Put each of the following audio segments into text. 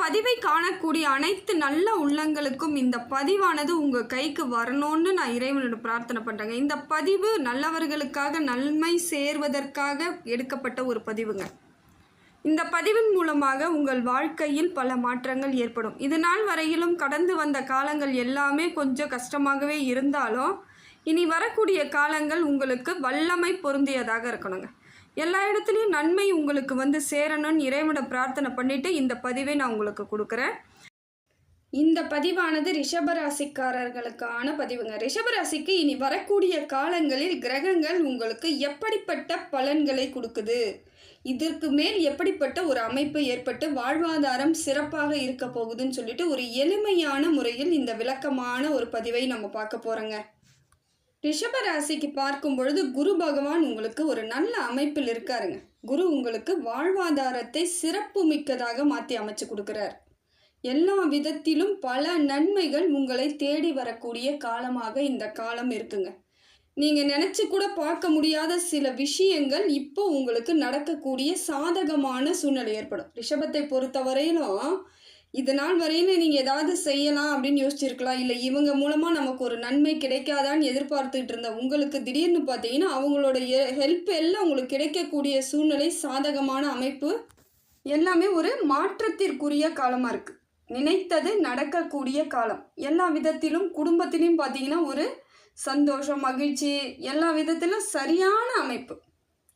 பதிவை காணக்கூடிய அனைத்து நல்ல உள்ளங்களுக்கும் இந்த பதிவானது உங்கள் கைக்கு வரணும்னு நான் இறைவனோட பிரார்த்தனை பண்ணுறேங்க இந்த பதிவு நல்லவர்களுக்காக நன்மை சேர்வதற்காக எடுக்கப்பட்ட ஒரு பதிவுங்க. இந்த பதிவின் மூலமாக உங்கள் வாழ்க்கையில் பல மாற்றங்கள் ஏற்படும். இது நாள் வரையிலும் கடந்து வந்த காலங்கள் எல்லாமே கொஞ்சம் கஷ்டமாகவே இருந்தாலும் இனி வரக்கூடிய காலங்கள் உங்களுக்கு வல்லமை பொருந்தியதாக இருக்கணுங்க. எல்லா இடத்துலையும் நன்மை உங்களுக்கு வந்து சேரணும்னு இறைவனை பிரார்த்தனை பண்ணிட்டு இந்த பதிவை நான் உங்களுக்கு கொடுக்குறேன். இந்த பதிவானது ரிஷபராசிக்காரர்களுக்கான பதிவுங்க. ரிஷபராசிக்கு இனி வரக்கூடிய காலங்களில் கிரகங்கள் உங்களுக்கு எப்படிப்பட்ட பலன்களை கொடுக்குது? இதற்கு மேல் எப்படிப்பட்ட ஒரு அமைப்பு ஏற்பட்டு வாழ்வாதாரம் சிறப்பாக இருக்க போகுதுன்னு சொல்லிட்டு ஒரு எளிமையான முறையில் இந்த விளக்கமான ஒரு பதிவை நம்ம பார்க்க போறோங்க. ரிஷப ராசிக்கு பார்க்கும் பொழுது குரு பகவான் உங்களுக்கு ஒரு நல்ல அமைப்பில் இருக்காருங்க. குரு உங்களுக்கு வாழ்வாதாரத்தை சிறப்பு மிக்கதாக மாற்றி அமைச்சு கொடுக்குறார். எல்லா விதத்திலும் பல நன்மைகள் உங்களை தேடி வரக்கூடிய காலமாக இந்த காலம் இருக்குங்க. நீங்கள் நினச்சி கூட பார்க்க முடியாத சில விஷயங்கள் இப்போ உங்களுக்கு நடக்கக்கூடிய சாதகமான சூழ்நிலை ஏற்படும். ரிஷபத்தை பொறுத்தவரையிலும் இது நாள் வரையிலும் நீங்கள் ஏதாவது செய்யலாம் அப்படின்னு யோசிச்சிருக்கலாம். இல்லை இவங்க மூலமாக நமக்கு ஒரு நன்மை கிடைக்காதான்னு எதிர்பார்த்துட்டு இருந்த உங்களுக்கு திடீர்னு பார்த்தீங்கன்னா அவங்களோட ஹெல்ப் எல்லாம் உங்களுக்கு கிடைக்கக்கூடிய சூழ்நிலை சாதகமான அமைப்பு எல்லாமே ஒரு மாற்றத்திற்குரிய காலமாக இருக்குது நினைத்தது நடக்கக்கூடிய காலம். எல்லா விதத்திலும் குடும்பத்திலையும் பார்த்தீங்கன்னா ஒரு சந்தோஷம் மகிழ்ச்சி எல்லா விதத்திலும் சரியான அமைப்பு.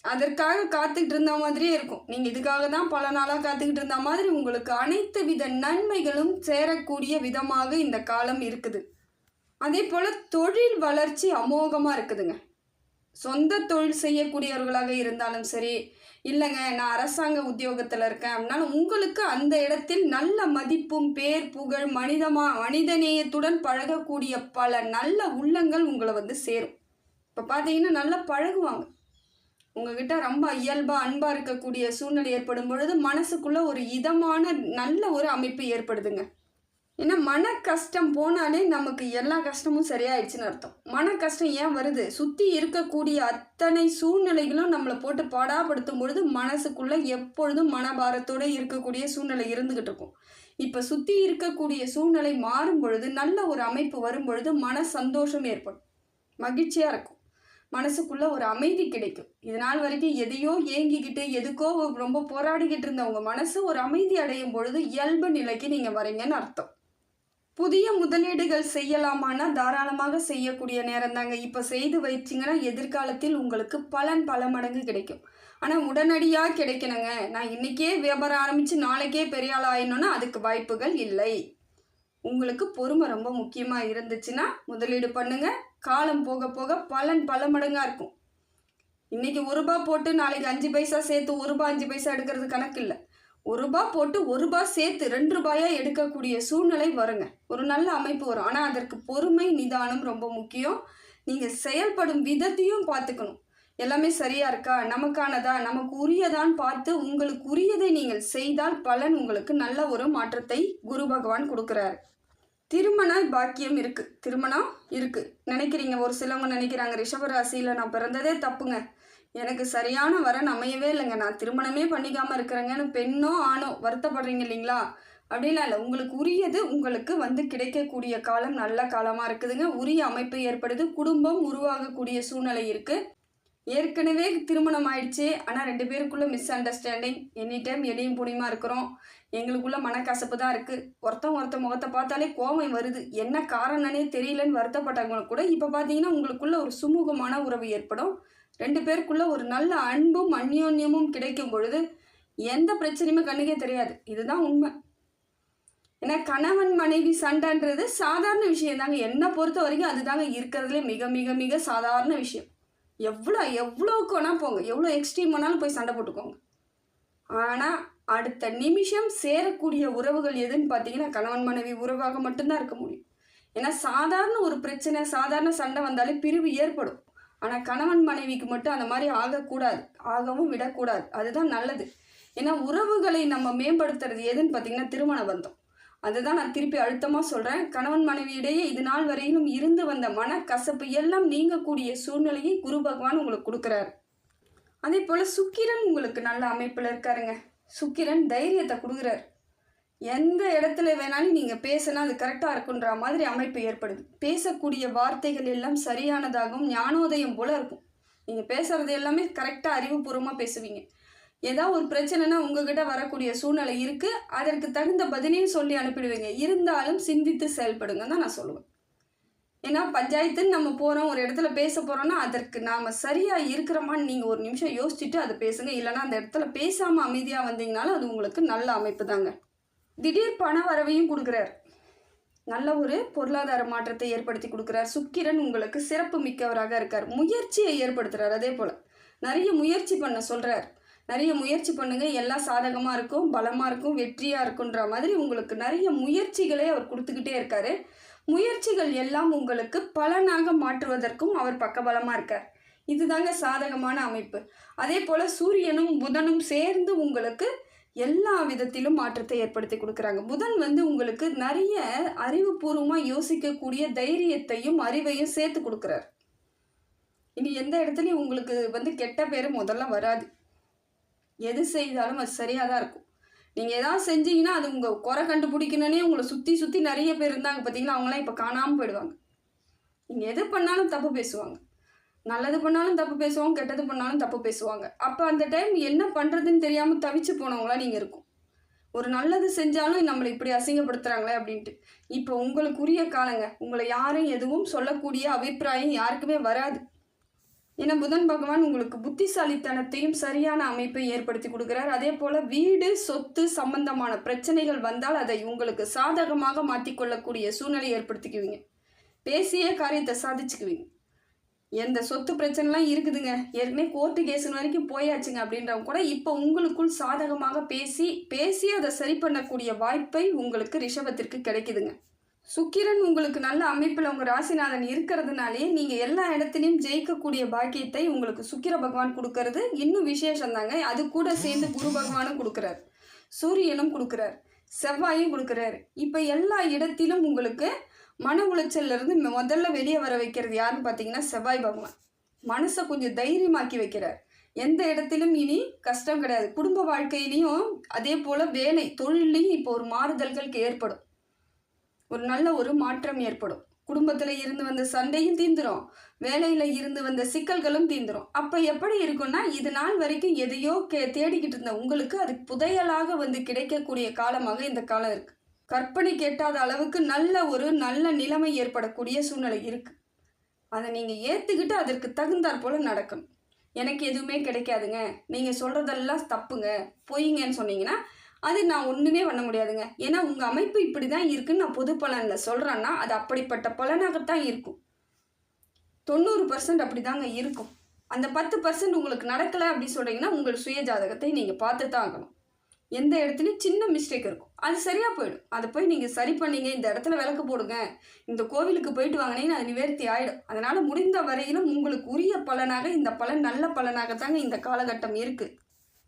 அதற்காக காத்துக்கிட்டு இருந்த மாதிரியே இருக்கும். நீங்கள் இதுக்காக தான் பல நாளாக காத்துக்கிட்டு இருந்த மாதிரி உங்களுக்கு அனைத்து வித நன்மைகளும் சேரக்கூடிய விதமாக இந்த காலம் இருக்குது. அதே போல் தொழில் வளர்ச்சி அமோகமாக இருக்குதுங்க. சொந்த தொழில் செய்யக்கூடியவர்களாக இருந்தாலும் சரி இல்லைங்க நான் அரசாங்க உத்தியோகத்தில் இருக்கேன் அப்படின்னாலும் உங்களுக்கு அந்த இடத்தில் நல்ல மதிப்பும் பேர் புகழ் மனிதமா மனிதநேயத்துடன் பழகக்கூடிய பல நல்ல உள்ளங்கள் உங்களை வந்து சேரும். இப்போ பார்த்தீங்கன்னா நல்லா பழகுவாங்க. உங்ககிட்ட ரொம்ப இயல்பாக அன்பாக இருக்கக்கூடிய சூழ்நிலை ஏற்படும் பொழுது மனசுக்குள்ள ஒரு இதமான நல்ல ஒரு அமைப்பு ஏற்படுதுங்க. ஏன்னா மன கஷ்டம் போனாலே நமக்கு எல்லா கஷ்டமும் சரியாயிடுச்சுன்னு அர்த்தம். மன கஷ்டம் ஏன் வருது? சுற்றி இருக்கக்கூடிய அத்தனை சூழ்நிலைகளும் நம்மளை போட்டு பாடாப்படுத்தும் பொழுது மனசுக்குள்ளே எப்பொழுதும் மனபாரத்தோடு இருக்கக்கூடிய சூழ்நிலை இருந்துக்கிட்டு இருக்கும். இப்போ சுற்றி இருக்கக்கூடிய சூழ்நிலை மாறும் பொழுது நல்ல ஒரு அமைப்பு வரும் பொழுது மன சந்தோஷம் ஏற்படும். மகிழ்ச்சியாக இருக்கும். மனசுக்குள்ள ஒரு அமைதி கிடைக்கும். இது நாள் வரைக்கும் எதையோ ஏங்கிக்கிட்டு எதுக்கோ ரொம்ப போராடிக்கிட்டு இருந்த உங்க மனசு ஒரு அமைதி அடையும் பொழுது இயல்பு நிலைக்கு நீங்க வரீங்கன்னு அர்த்தம். புதிய முதலீடுகள் செய்யலாமான்னா தாராளமாக செய்யக்கூடிய நேரம் தாங்க. இப்போ செய்து வைச்சிங்கன்னா எதிர்காலத்தில் உங்களுக்கு பலன் பல மடங்கு கிடைக்கும். ஆனால் உடனடியாக கிடைக்கணுங்க. நான் இன்னைக்கே வியாபாரம் ஆரம்பித்து நாளைக்கே பெரிய ஆள் ஆயிடணும்னா அதுக்கு வாய்ப்புகள் இல்லை. உங்களுக்கு பொறுமை ரொம்ப முக்கியமாக இருந்துச்சுன்னா முதலீடு பண்ணுங்கள் காலம் போக போக பலன் பல மடங்காக இருக்கும். இன்னைக்கு ஒரு ரூபா போட்டு நாளைக்கு அஞ்சு பைசா சேர்த்து ஒரு ரூபா அஞ்சு பைசா எடுக்கிறது கணக்கு இல்லை. ஒரு ரூபா போட்டு ஒரு ரூபா சேர்த்து ரெண்டு ரூபாயாக எடுக்கக்கூடிய சூழ்நிலை வருங்க. ஒரு நல்ல அமைப்பு வரும். ஆனால் அதற்கு பொறுமை நிதானம் ரொம்ப முக்கியம். நீங்கள் செயல்படும் விதத்தையும் பார்த்துக்கணும். எல்லாமே சரியாக இருக்கா? நமக்கானதா? நமக்கு உரியதான்னு பார்த்து உங்களுக்கு உரியதை நீங்கள் செய்தால் பலன் உங்களுக்கு நல்ல ஒரு மாற்றத்தை குரு பகவான் கொடுக்குறாரு. திருமண பாக்கியம் இருக்கு. திருமணம் இருக்கு. நினைக்கிறீங்க ஒரு சிலவங்க நினைக்கிறாங்க ரிஷபராசியில் நான் பிறந்ததே தப்புங்க. எனக்கு சரியான வரன் அமையவே இல்லைங்க. நான் திருமணமே பண்ணிக்காம இருக்கிறேங்கன்னு பெண்ணோ ஆணோ வருத்தப்படுறீங்க இல்லைங்களா? அப்படிலாம் இல்லை. உங்களுக்கு உரியது உங்களுக்கு வந்து கிடைக்கக்கூடிய காலம் நல்ல காலமாக இருக்குதுங்க. உரிய அமைப்பு ஏற்படுது. குடும்பம் உருவாகக்கூடிய சூழ்நிலை இருக்குது ஏற்கனவே திருமணம் ஆயிடுச்சு. ஆனால் ரெண்டு பேருக்குள்ளே மிஸ் அண்டர்ஸ்டாண்டிங் எனி டைம் எடையும் புனியமாக இருக்கிறோம். எங்களுக்குள்ள மனக்கசப்பு தான் இருக்குது ஒருத்தன் ஒருத்த முகத்தை பார்த்தாலே கோபம் வருது. என்ன காரணம்னே தெரியலன்னு வருத்தப்பட்டவங்களுக்கு கூட இப்போ பார்த்தீங்கன்னா உங்களுக்குள்ள ஒரு சுமூகமான உறவு ஏற்படும். ரெண்டு பேருக்குள்ள ஒரு நல்ல அன்பும் அந்யோன்யமும் கிடைக்கும் பொழுது எந்த பிரச்சனையுமே கண்ணுக்கே தெரியாது. இதுதான் உண்மை. ஏன்னா கணவன் மனைவி சண்டைன்றது சாதாரண விஷயம் தாங்க. என்னை பொறுத்த வரைக்கும் அதுதாங்க இருக்கிறதுலே மிக மிக மிக சாதாரண விஷயம். எவ்வளோ எவ்வளோக்கு வேணால் போங்க. எவ்வளோ எக்ஸ்ட்ரீம் வேணாலும் போய் சண்டை போட்டுக்கோங்க. ஆனால் அடுத்த நிமிஷம் சேரக்கூடிய உறவுகள் எதுன்னு பார்த்தீங்கன்னா கணவன் மனைவி உறவாக மட்டும்தான் இருக்க முடியும். ஏன்னா சாதாரண ஒரு பிரச்சனை சாதாரண சண்டை வந்தாலே பிரிவு ஏற்படும். ஆனால் கணவன் மனைவிக்கு மட்டும் அந்த மாதிரி ஆகக்கூடாது. ஆகவும் விடக்கூடாது. அதுதான் நல்லது. ஏன்னா உறவுகளை நம்ம மேம்படுத்துறது எதுன்னு பார்த்தீங்கன்னா திருமண பந்தம். அதுதான் நான் திருப்பி அழுத்தமாக சொல்கிறேன் கணவன் மனைவியிடையே இது நாள் வரையிலும் இருந்து வந்த மனக்கசப்பு எல்லாம் நீங்கக்கூடிய சூழ்நிலையை குரு பகவான் உங்களுக்கு கொடுக்குறாரு. அதே போல் சுக்கிரன் உங்களுக்கு நல்ல அமைப்பில் இருக்காருங்க. சுக்கிரன் தைரியத்தை கொடுக்குறாரு. எந்த இடத்துல வேணாலும் நீங்கள் பேசினா அது கரெக்டாக இருக்குன்ற மாதிரி அமைப்பு ஏற்படுது. பேசக்கூடிய வார்த்தைகள் எல்லாம் சரியானதாகவும் ஞானோதயம் போல இருக்கும். நீங்கள் பேசுகிறது எல்லாமே கரெக்டாக அறிவுபூர்வமாக பேசுவீங்க. ஏதாவது ஒரு பிரச்சனைனா உங்ககிட்ட வரக்கூடிய சூழ்நிலை இருக்குது அதற்கு தகுந்த பதிலையும் சொல்லி அனுப்பிடுவீங்க. இருந்தாலும் சிந்தித்து செயல்படுங்க தான் நான் சொல்லுவேன். ஏன்னா பஞ்சாயத்துன்னு நம்ம போகிறோம் ஒரு இடத்துல பேச போகிறோம்னா அதற்கு நாம் சரியாக இருக்கிறோமான்னு நீங்கள் ஒரு நிமிஷம் யோசிச்சுட்டு அதை பேசுங்க. இல்லைன்னா அந்த இடத்துல பேசாமல் அமைதியாக வந்தீங்கனாலும் அது உங்களுக்கு நல்ல அமைப்பு தாங்க. திடீர் பண வரவையும் கொடுக்குறார். நல்ல ஒரு பொருளாதார மாற்றத்தை ஏற்படுத்தி கொடுக்குறார். சுக்கிரன் உங்களுக்கு சிறப்பு மிக்கவராக இருக்கார். முயற்சியை ஏற்படுத்துறார். அதே போல் நிறைய முயற்சி பண்ண சொல்கிறார் நிறைய முயற்சி பண்ணுங்க. எல்லாம் சாதகமாக இருக்கும் பலமாக இருக்கும் வெற்றியாக இருக்குன்ற மாதிரி உங்களுக்கு நிறைய முயற்சிகளை அவர் கொடுத்துக்கிட்டே இருக்காரு. முயற்சிகள் எல்லாம் உங்களுக்கு பலனாக மாற்றுவதற்கும் அவர் பக்கபலமாக இருக்கார். இதுதாங்க சாதகமான அமைப்பு. அதே போல் சூரியனும் புதனும் சேர்ந்து உங்களுக்கு எல்லா விதத்திலும் மாற்றத்தை ஏற்படுத்தி கொடுக்குறாங்க. புதன் வந்து உங்களுக்கு நிறைய அறிவுபூர்வமாக யோசிக்கக்கூடிய தைரியத்தையும் அறிவையும் சேர்த்து கொடுக்குறாரு. இனி எந்த இடத்துலையும் உங்களுக்கு வந்து கெட்ட பேர் முதல்ல வராது. எது செய்தாலும் அது சரியாக தான் இருக்கும். நீங்கள் எதாவது செஞ்சீங்கன்னா அது உங்கள் குறை கண்டுபிடிக்கணுன்னே உங்களை சுற்றி சுற்றி நிறைய பேர் இருந்தாங்க பார்த்தீங்கன்னா அவங்களாம் இப்போ காணாமல் போயிடுவாங்க. நீங்கள் எது பண்ணாலும் தப்பு பேசுவாங்க. நல்லது பண்ணாலும் தப்பு பேசுவாங்க கெட்டது பண்ணாலும் தப்பு பேசுவாங்க. அப்போ அந்த டைம் என்ன பண்ணுறதுன்னு தெரியாமல் தவிச்சு போனவங்களா நீங்கள் இருக்கும். ஒரு நல்லது செஞ்சாலும் நம்மளை இப்படி அசிங்கப்படுத்துகிறாங்களே அப்படின்ட்டு. இப்போ உங்களுக்குரிய காலங்க. உங்களை யாரும் எதுவும் சொல்லக்கூடிய அபிப்பிராயம் யாருக்குமே வராது. ஏன்னா புதன் பகவான் உங்களுக்கு புத்திசாலித்தனத்தையும் சரியான அமைப்பை ஏற்படுத்தி கொடுக்குறார். அதே போல் வீடு சொத்து சம்பந்தமான பிரச்சனைகள் வந்தால் அதை உங்களுக்கு சாதகமாக மாற்றிக்கொள்ளக்கூடிய சூழ்நிலை ஏற்படுத்திக்குவீங்க. பேசிய காரியத்தை சாதிச்சுக்குவீங்க. எந்த சொத்து பிரச்சனைலாம் இருக்குதுங்க. ஏற்கனவே கோர்ட்டு கேஸுன்னு வரைக்கும் போயாச்சுங்க அப்படின்றவங்க கூட இப்போ உங்களுக்குள் சாதகமாக பேசி பேசி அதை சரி பண்ணக்கூடிய வாய்ப்பை உங்களுக்கு ரிஷபத்திற்கு கிடைக்குதுங்க. சுக்கிரன் உங்களுக்கு நல்ல அமைப்பில் உங்கள் ராசிநாதன் இருக்கிறதுனாலே நீங்கள் எல்லா இடத்துலையும் ஜெயிக்கக்கூடிய பாக்கியத்தை உங்களுக்கு சுக்கிர பகவான் கொடுக்கறது. இன்னும் விசேஷந்தாங்க அது கூட சேர்ந்து குரு பகவானும் கொடுக்குறார். சூரியனும் கொடுக்குறார். செவ்வாயும் கொடுக்குறாரு. இப்போ எல்லா இடத்திலும் உங்களுக்கு மன உளைச்சல்லேருந்து முதல்ல வெளியே வர வைக்கிறது யாருன்னு பார்த்தீங்கன்னா செவ்வாய் பகவான். மனசை கொஞ்சம் தைரியமாக்கி வைக்கிறார். எந்த இடத்திலும் இனி கஷ்டம் கிடையாது. குடும்ப வாழ்க்கையிலையும் அதே போல் வேலை தொழிலையும் இப்போ ஒரு மாறுதல்களுக்கு ஏற்படும். ஒரு நல்ல ஒரு மாற்றம் ஏற்படும். குடும்பத்தில் இருந்து வந்த சண்டையும் தீந்துரும். வேலையில் இருந்து வந்த சிக்கல்களும் தீந்துரும். அப்போ எப்படி இருக்கும்னா இது நாள் வரைக்கும் எதையோ கே தேடிக்கிட்டு இருந்த உங்களுக்கு அது புதையலாக வந்து கிடைக்கக்கூடிய காலமாக இந்த காலம் இருக்குது கற்பனை கேட்டாத அளவுக்கு நல்ல ஒரு நல்ல நிலைமை ஏற்படக்கூடிய சூழ்நிலை இருக்கு. அதை நீங்கள் ஏற்றுக்கிட்டு அதற்கு தகுந்தாற் போல நடக்கணும். எனக்கு எதுவுமே கிடைக்காதுங்க. நீங்கள் சொல்கிறதெல்லாம் தப்புங்க. பொய்ங்கன்னு சொன்னீங்கன்னா அது நான் ஒன்றுமே பண்ண முடியாதுங்க. ஏன்னா உங்கள் அமைப்பு இப்படி தான் இருக்குன்னு நான் பொது பலனில் சொல்கிறேன்னா அது அப்படிப்பட்ட பலனாகத்தான் இருக்கும். தொண்ணூறு பர்சன்ட் அப்படி தாங்க இருக்கும். அந்த பத்து பர்சன்ட் உங்களுக்கு நடக்கலை அப்படின்னு சொல்கிறீங்கன்னா உங்கள் சுய ஜாதகத்தை நீங்கள் பார்த்து தான் ஆகணும். எந்த இடத்துலையும் சின்ன மிஸ்டேக் இருக்கும். அது சரியாக போயிடும். அதை போய் நீங்கள் சரி பண்ணீங்க இந்த இடத்துல விளக்கு போடுங்க இந்த கோவிலுக்கு போயிட்டு வாங்கினீங்கன்னு அது நிவர்த்தி ஆகிடும் அதனால் முடிந்த வரையிலும் உங்களுக்கு உரிய பலனாக இந்த பலன் நல்ல பலனாகத்தாங்க இந்த காலகட்டம் இருக்குது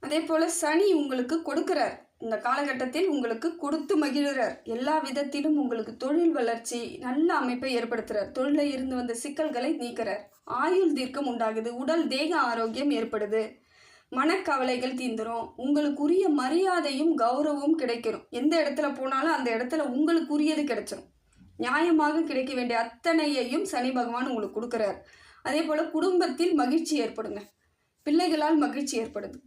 அதே போல் சனி உங்களுக்கு கொடுக்குறார். இந்த காலகட்டத்தில் உங்களுக்கு கொடுத்து மகிழ்கிறார் எல்லா விதத்திலும் உங்களுக்கு தொழில் வளர்ச்சி நல்ல அமைப்பை ஏற்படுத்துகிறார் தொழிலில் இருந்து வந்த சிக்கல்களை நீக்கிறார். ஆயுள் தீர்க்கம் உண்டாகுது. உடல் தேக ஆரோக்கியம் ஏற்படுது. மனக்கவலைகள் தீந்துரும். உங்களுக்குரிய மரியாதையும் கௌரவமும் கிடைக்கிறோம் எந்த இடத்துல போனாலும் அந்த இடத்துல உங்களுக்குரியது கிடைச்சிரும். நியாயமாக கிடைக்க வேண்டிய அத்தனையையும் சனி பகவான் உங்களுக்கு கொடுக்குறார். அதே போல் குடும்பத்தில் மகிழ்ச்சி ஏற்படுங்க. பிள்ளைகளால் மகிழ்ச்சி ஏற்படுது.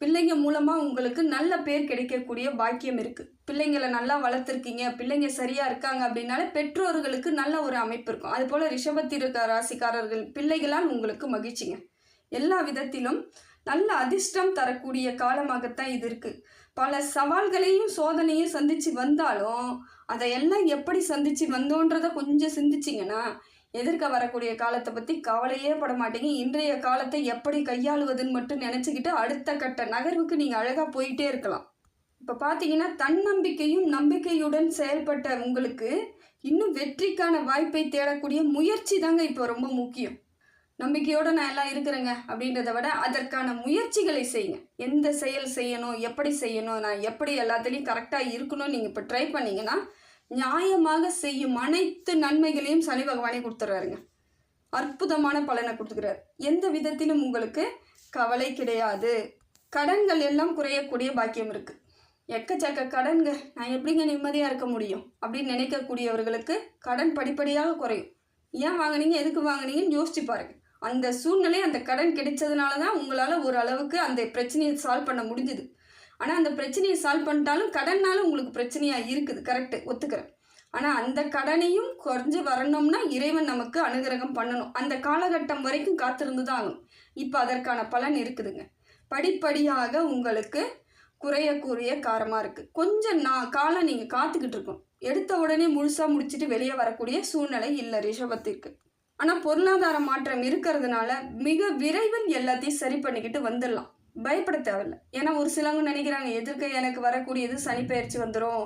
பிள்ளைங்க மூலமாக உங்களுக்கு நல்ல பேர் கிடைக்கக்கூடிய பாக்கியம் இருக்குது பிள்ளைங்களை நல்லா வளர்த்துருக்கீங்க பிள்ளைங்க சரியாக இருக்காங்க அப்படின்னாலே பெற்றோர்களுக்கு நல்ல ஒரு அமைப்பு இருக்கும். அதுபோல் ரிஷபத்திருக்க ராசிக்காரர்கள் பிள்ளைகளால் உங்களுக்கு மகிழ்ச்சிங்க. எல்லா விதத்திலும் நல்ல அதிர்ஷ்டம் தரக்கூடிய காலமாகத்தான் இது இருக்குது பல சவால்களையும் சோதனையும் சந்தித்து வந்தாலும் அதையெல்லாம் எப்படி சந்தித்து வந்தோன்றதை கொஞ்சம் சிந்திச்சிங்கன்னா எதிர்க்க வரக்கூடிய காலத்தை பற்றி கவலையே பட மாட்டீங்க இன்றைய காலத்தை எப்படி கையாளுவதுன்னு மட்டும் நினச்சிக்கிட்டு அடுத்த கட்ட நகர்வுக்கு நீங்கள் அழகாக போயிட்டே இருக்கலாம். இப்போ பார்த்தீங்கன்னா தன்னம்பிக்கையும் நம்பிக்கையுடன் செயல்பட்ட உங்களுக்கு இன்னும் வெற்றிக்கான வாய்ப்பை தேடக்கூடிய முயற்சி தாங்க இப்போ ரொம்ப முக்கியம். நம்பிக்கையோடு நான் எல்லாம் இருக்கிறேங்க அப்படின்றத விட அதற்கான முயற்சிகளை செய்யுங்க. எந்த செயல் செய்யணும் எப்படி செய்யணும் நான் எப்படி எல்லாத்துலேயும் கரெக்டாக இருக்கணும்னு நீங்கள் இப்போ ட்ரை பண்ணிங்கன்னா நியாயமாக செய்யும் அனைத்து நன்மைகளையும் சனி பகவானே கொடுத்துட்றாருங்க அற்புதமான பலனை கொடுத்துக்கிறார். எந்த விதத்திலும் உங்களுக்கு கவலை கிடையாது. கடன்கள் எல்லாம் குறையக்கூடிய பாக்கியம் இருக்குது எக்கச்சக்க கடன்க நான் எப்படிங்க நிம்மதியாக இருக்க முடியும்? அப்படின்னு நினைக்கக்கூடியவர்களுக்கு கடன் படிப்படியாக குறையும். ஏன் வாங்குனீங்க எதுக்கு வாங்குனீங்கன்னு யோசிச்சு பாருங்கள் அந்த சூழ்நிலை அந்த கடன் கிடைச்சதுனால தான் உங்களால் ஒரு அளவுக்கு அந்த பிரச்சனையை சால்வ் பண்ண முடிஞ்சுது. ஆனால் அந்த பிரச்சனையை சால்வ் பண்ணிட்டாலும் கடன்னாலும் உங்களுக்கு பிரச்சனையாக இருக்குது. கரெக்டு ஒத்துக்கிறேன். ஆனால் அந்த கடனையும் குறைஞ்சு வரணும்னா இறைவன் நமக்கு அனுகிரகம் பண்ணணும். அந்த காலகட்டம் வரைக்கும் காத்திருந்து தான் ஆகும் இப்போ அதற்கான பலன் இருக்குதுங்க. படிப்படியாக உங்களுக்கு குறையக்கூடிய காரமாக இருக்குது கொஞ்சம் நான் காலம் நீங்கள் காத்துக்கிட்டு இருக்கோம் எடுத்த உடனே முழுசாக முடிச்சுட்டு வெளியே வரக்கூடிய சூழ்நிலை இல்லை ரிஷபத்திற்கு. ஆனால் பொருளாதார மாற்றம் இருக்கிறதுனால மிக விரைவில் எல்லாத்தையும் சரி பண்ணிக்கிட்டு வந்துடலாம். பயப்பட தேவையில்ல. ஏன்னா ஒரு சிலவங்க நினைக்கிறாங்க எதிர்க்க எனக்கு வரக்கூடியது சனி பயிற்சி வந்துடும்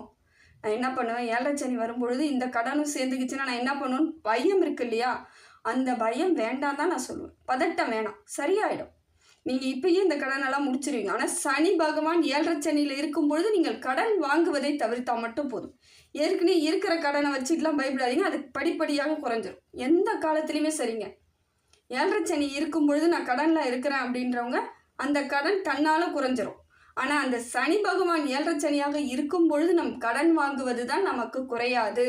நான் என்ன பண்ணுவேன்? ஏழரை சனி வரும்பொழுது இந்த கடனும் சேர்ந்துக்கிச்சுன்னா நான் என்ன பண்ணுவேன்னு? பயம் இருக்கு இல்லையா? அந்த பயம் வேண்டாம் தான் நான் சொல்லுவேன். பதட்டம் வேணாம். சரியாயிடும். நீங்கள் இப்பயே இந்த கடனெல்லாம் முடிச்சிருவீங்க. ஆனால் சனி பகவான் ஏழரை சனியில் இருக்கும்பொழுது நீங்கள் கடன் வாங்குவதை தவிர்த்தால் மட்டும் போதும். ஏற்கனவே இருக்கிற கடனை வச்சுட்டுலாம் பயப்படாதீங்க. அது படிப்படியாக குறைஞ்சிரும். எந்த காலத்துலேயுமே சரிங்க. ஏழரை சனி இருக்கும் பொழுது நான் கடனில் இருக்கிறேன் அப்படின்றவங்க அந்த கடன் தன்னால் குறைஞ்சிரும். ஆனால் அந்த சனி பகவான் ஏழரை சனியாக இருக்கும் பொழுது நம் கடன் வாங்குவது தான் நமக்கு குறையாது.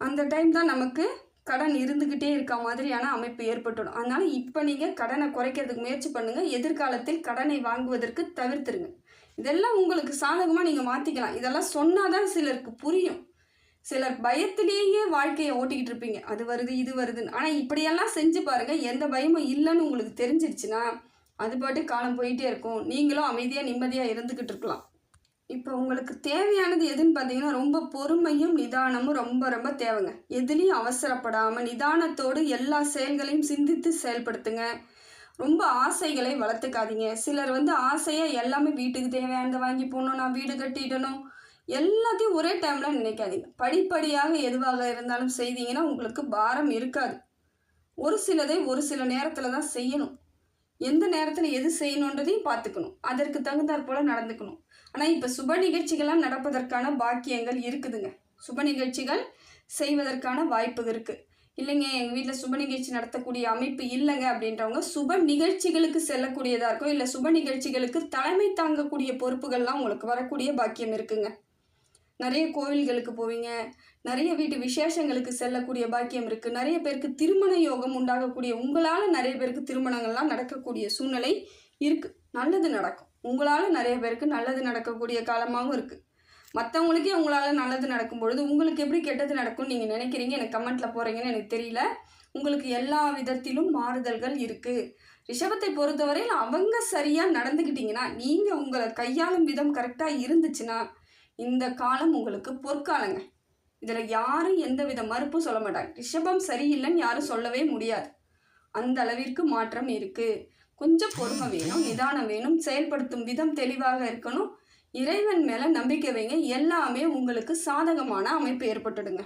அந்த டைம் தான் நமக்கு கடன் இருந்துக்கிட்டே இருக்க மாதிரியான அமைப்பு ஏற்பட்டுடும். அதனால் இப்போ நீங்கள் கடனை குறைக்கிறதுக்கு முயற்சி பண்ணுங்கள் எதிர்காலத்தில் கடனை வாங்குவதற்கு தவிர்த்துருங்க. இதெல்லாம் உங்களுக்கு சாதகமாக நீங்கள் மாற்றிக்கலாம் இதெல்லாம் சொன்னால் தான் சிலருக்கு புரியும். சிலர் பயத்திலேயே வாழ்க்கையை ஓட்டிக்கிட்டு இருப்பீங்க. அது வருது இது வருதுன்னு. ஆனால் இப்படியெல்லாம் செஞ்சு பாருங்கள் எந்த பயமும் இல்லைன்னு உங்களுக்கு தெரிஞ்சிருச்சுன்னா அது பாட்டு காலம் போயிட்டே இருக்கும். நீங்களும் அமைதியாக நிம்மதியாக இருந்துக்கிட்டு இருக்கலாம். இப்போ உங்களுக்கு தேவையானது எதுன்னு பார்த்தீங்கன்னா ரொம்ப பொறுமையும் நிதானமும் ரொம்ப ரொம்ப தேவைங்க. எதுலேயும் அவசரப்படாமல் நிதானத்தோடு எல்லா செயல்களையும் சிந்தித்து செயல்படுத்துங்க. ரொம்ப ஆசைகளை வளர்த்துக்காதீங்க. சிலர் வந்து ஆசையாக எல்லாமே வீட்டுக்கு தேவையானதை வாங்கி போகணும் நான் வீடு கட்டிடணும். எல்லாத்தையும் ஒரே டைமில் நினைக்காதீங்க. படிப்படியாக எதுவாக இருந்தாலும் செய்தீங்கன்னா உங்களுக்கு பாரம் இருக்காது. ஒரு சிலதை ஒரு சில நேரத்தில் தான் செய்யணும். எந்த நேரத்தில் எது செய்யணுன்றதையும் பார்த்துக்கணும். அதற்கு தகுந்தாற் போல் நடந்துக்கணும். ஆனால் இப்போ சுப நிகழ்ச்சிகள்லாம் நடப்பதற்கான பாக்கியங்கள் இருக்குதுங்க. சுப நிகழ்ச்சிகள் செய்வதற்கான வாய்ப்பு இருக்குது இல்லைங்க எங்கள் வீட்டில் சுப நிகழ்ச்சி நடத்தக்கூடிய அமைப்பு இல்லைங்க அப்படின்றவங்க சுப நிகழ்ச்சிகளுக்கு செல்லக்கூடியதாக இருக்கும் இல்லை சுப நிகழ்ச்சிகளுக்கு தலைமை தாங்கக்கூடிய பொறுப்புகள்லாம் உங்களுக்கு வரக்கூடிய பாக்கியம் இருக்குங்க. நிறைய கோவில்களுக்கு போவீங்க. நிறைய வீட்டு விசேஷங்களுக்கு செல்லக்கூடிய பாக்கியம் இருக்குது நிறைய பேருக்கு திருமண யோகம் உண்டாகக்கூடிய உங்களால் நிறைய பேருக்கு திருமணங்கள்லாம் நடக்கக்கூடிய சூழ்நிலை இருக்குது நல்லது நடக்கும். உங்களால் நிறைய பேருக்கு நல்லது நடக்கக்கூடிய காலமாகவும் இருக்குது மற்றவங்களுக்கே உங்களால் நல்லது நடக்கும் பொழுது உங்களுக்கு எப்படி கெட்டது நடக்கும்னு நீங்கள் நினைக்கிறீங்க? எனக்கு கமெண்ட்டில் போகிறீங்கன்னு எனக்கு தெரியல. உங்களுக்கு எல்லா விதத்திலும் மாறுதல்கள் இருக்குது ரிஷபத்தை பொறுத்தவரையில் அவங்க சரியாக நடந்துக்கிட்டிங்கன்னா நீங்கள் உங்களை கையாளும் விதம் கரெக்டாக இருந்துச்சுன்னா இந்த காலம் உங்களுக்கு பொற்காலங்க. இதில் யாரும் எந்த வித மறுப்பும் சொல்ல மாட்டாங்க. ரிஷபம் சரியில்லைன்னு யாரும் சொல்லவே முடியாது. அந்த அளவிற்கு மாற்றம் இருக்குது கொஞ்சம் பொறுமை வேணும் நிதானம் வேணும் செயல்படுத்தும் விதம் தெளிவாக இருக்கணும். இறைவன் மேலே நம்பிக்கை வைங்க. எல்லாமே உங்களுக்கு சாதகமான அமைப்பு ஏற்பட்டுடுங்க.